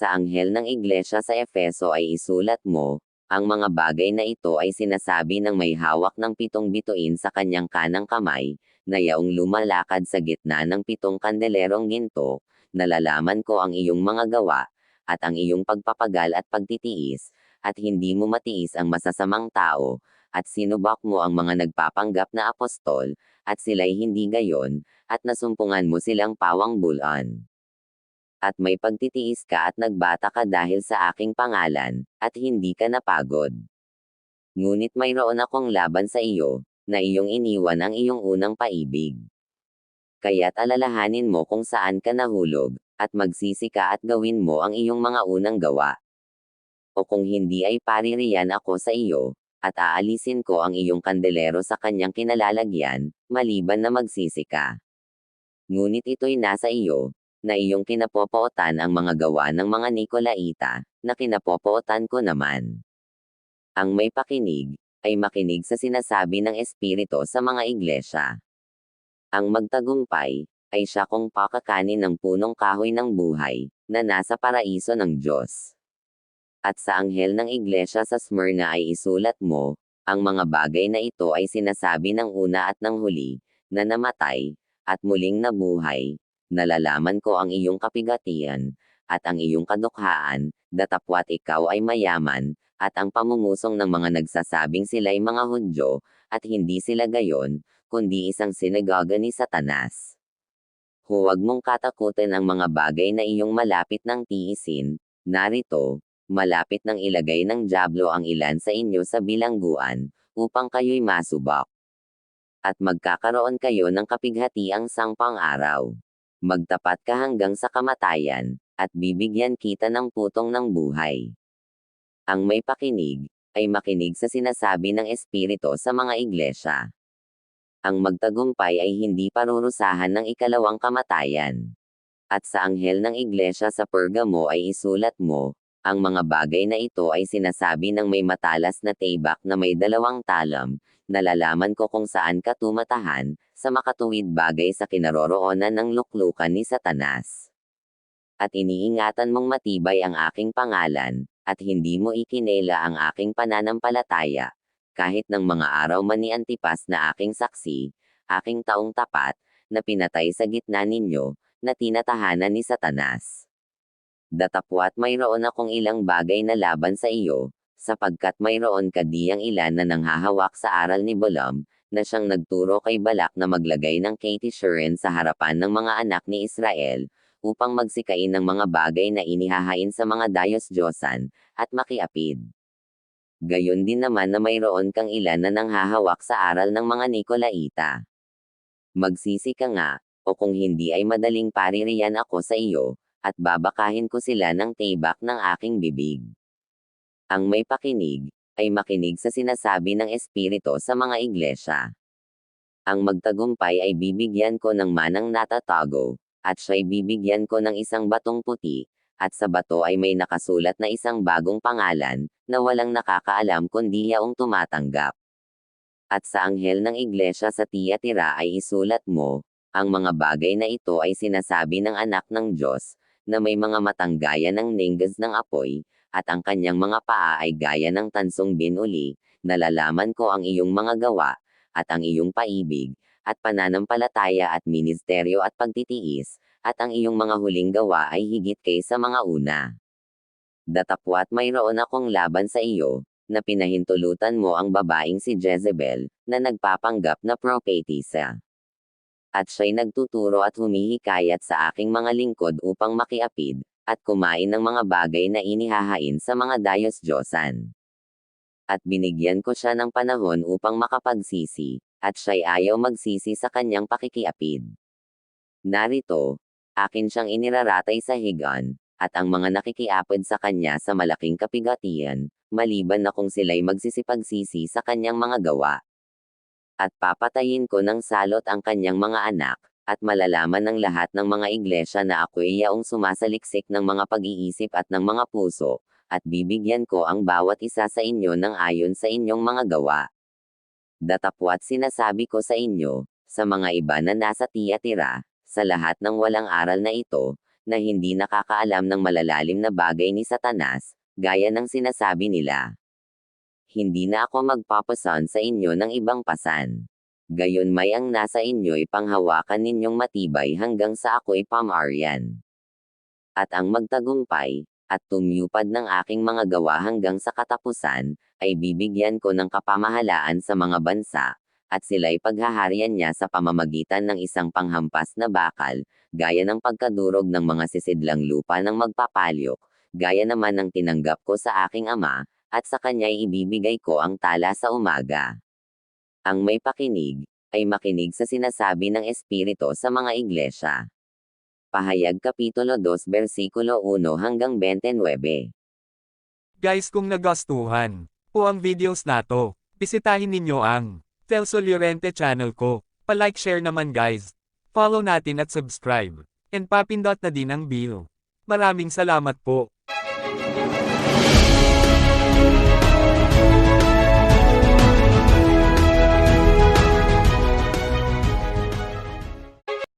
sa anghel ng iglesia sa Efeso ay isulat mo, ang mga bagay na ito ay sinasabi ng may hawak ng pitong bituin sa kanyang kanang kamay, na yaong lumalakad sa gitna ng pitong kandelerong ginto, nalalaman ko ang iyong mga gawa, at ang iyong pagpapagal at pagtitiis, at hindi mo matiis ang masasamang tao, at sinubak mo ang mga nagpapanggap na apostol, at sila'y hindi gayon, at nasumpungan mo silang pawang bulan at may pagtitiis ka at nagbata ka dahil sa aking pangalan, at hindi ka napagod. Ngunit mayroon akong laban sa iyo, na iyong iniwan ang iyong unang paibig. Kaya't alalahanin mo kung saan ka nahulog, at magsisi ka at gawin mo ang iyong mga unang gawa. O kung hindi ay paririyan ako sa iyo, at aalisin ko ang iyong kandelero sa kanyang kinalalagyan, maliban na magsisi ka. Ngunit ito'y nasa iyo, na iyong kinapopootan ang mga gawa ng mga Nikolaita, na kinapopootan ko naman. Ang may pakinig, ay makinig sa sinasabi ng Espiritu sa mga iglesia. Ang magtagumpay, ay siya kung pakakanin ng punong kahoy ng buhay, na nasa paraiso ng Diyos. At sa anghel ng iglesia sa Smyrna ay isulat mo, ang mga bagay na ito ay sinasabi ng una at ng huli, na namatay, at muling nabuhay, nalalaman ko ang iyong kapigatian, at ang iyong kadukhaan, datapwat ikaw ay mayaman, at ang pamumusong ng mga nagsasabing sila'y mga Hudyo, at hindi sila gayon, kundi isang sinagoga ni Satanas. Huwag mong katakutin ang mga bagay na iyong malapit ng tiisin, narito, malapit ng ilagay ng Diablo ang ilan sa inyo sa bilangguan, upang kayo'y masubak. At magkakaroon kayo ng kapighatiang sangpang araw magtapat ka hanggang sa kamatayan, at bibigyan kita ng putong ng buhay. Ang may pakinig, ay makinig sa sinasabi ng Espiritu sa mga iglesia. Ang magtagumpay ay hindi parurusahan ng ikalawang kamatayan. At sa anghel ng iglesia sa Pergamo ay isulat mo, ang mga bagay na ito ay sinasabi ng may matalas na tibak na may dalawang talam, nalalaman ko kung saan ka tumatahan, sa makatuwid bagay sa kinaroroonan ng luklukan ni Satanas. At iniingatan mong matibay ang aking pangalan, at hindi mo ikinela ang aking pananampalataya, kahit ng mga araw man ni Antipas na aking saksi, aking taong tapat, na pinatay sa gitna ninyo, na tinatahanan ni Satanas. Datapwat mayroon akong ilang bagay na laban sa iyo, sapagkat mayroon ka diyang ilan na nanghahawak sa aral ni Balaam, na siyang nagturo kay Balak na maglagay ng Katie Shuren sa harapan ng mga anak ni Israel, upang magsikain ng mga bagay na inihahain sa mga dayos-diyosan, at makiapid. Gayon din naman na mayroon kang ilan na nanghahawak sa aral ng mga Nikolaita. Magsisi ka nga, o kung hindi ay madaling paririyan ako sa iyo, at babakahin ko sila ng tibak ng aking bibig. Ang may pakinig, ay makinig sa sinasabi ng Espiritu sa mga iglesia. Ang magtagumpay ay bibigyan ko ng manang natatago, at siya'y bibigyan ko ng isang batong puti, at sa bato ay may nakasulat na isang bagong pangalan, na walang nakakaalam kundi yaong tumatanggap. At sa anghel ng iglesia sa Tiyatira ay isulat mo, ang mga bagay na ito ay sinasabi ng anak ng Diyos, na may mga matanggaya ng ninggas ng apoy, at ang kanyang mga paa ay gaya ng tansong binuli, nalalaman ko ang iyong mga gawa, at ang iyong paibig, at pananampalataya at ministeryo at pagtitiis, at ang iyong mga huling gawa ay higit kay sa mga una. Datapwat mayroon akong laban sa iyo, na pinahintulutan mo ang babaeng si Jezebel, na nagpapanggap na propetisa. At siya'y nagtuturo at humihikayat sa aking mga lingkod upang makiapid, at kumain ng mga bagay na inihahain sa mga dayos-diyosan. At binigyan ko siya ng panahon upang makapagsisi, at siya'y ayaw magsisi sa kanyang pakikiapid. Narito, akin siyang iniraratay sa higan, at ang mga nakikiapid sa kanya sa malaking kapigatian, maliban na kung sila'y magsisipagsisi sa kanyang mga gawa. At papatayin ko ng salot ang kanyang mga anak, at malalaman ng lahat ng mga iglesia na ako ay yaong sumasaliksik ng mga pag-iisip at ng mga puso, at bibigyan ko ang bawat isa sa inyo ng ayon sa inyong mga gawa. Datapwat sinasabi ko sa inyo, sa mga iba na nasa tiyatira, sa lahat ng walang aral na ito, na hindi nakakaalam ng malalalim na bagay ni Satanas, gaya ng sinasabi nila. Hindi na ako magpapasan sa inyo ng ibang pasan. Gayon may ang nasa inyo'y panghawakan ninyong matibay hanggang sa ako'y pamaryan. At ang magtagumpay, at tumyupad ng aking mga gawa hanggang sa katapusan, ay bibigyan ko ng kapamahalaan sa mga bansa, at sila'y paghaharian niya sa pamamagitan ng isang panghampas na bakal, gaya ng pagkadurog ng mga sisidlang lupa ng magpapalyok, gaya naman ng tinanggap ko sa aking ama, at sa kanya'y ibibigay ko ang tala sa umaga. Ang may pakinig, ay makinig sa sinasabi ng Espiritu sa mga iglesia. Pahayag Kapitulo 2 versikulo 1 hanggang 29. Guys kung nagustuhan po ang videos nato, bisitahin ninyo ang Telso Llorente channel ko. Pa-like share naman guys. Follow natin at subscribe. And papindot na din ang bell. Maraming salamat po.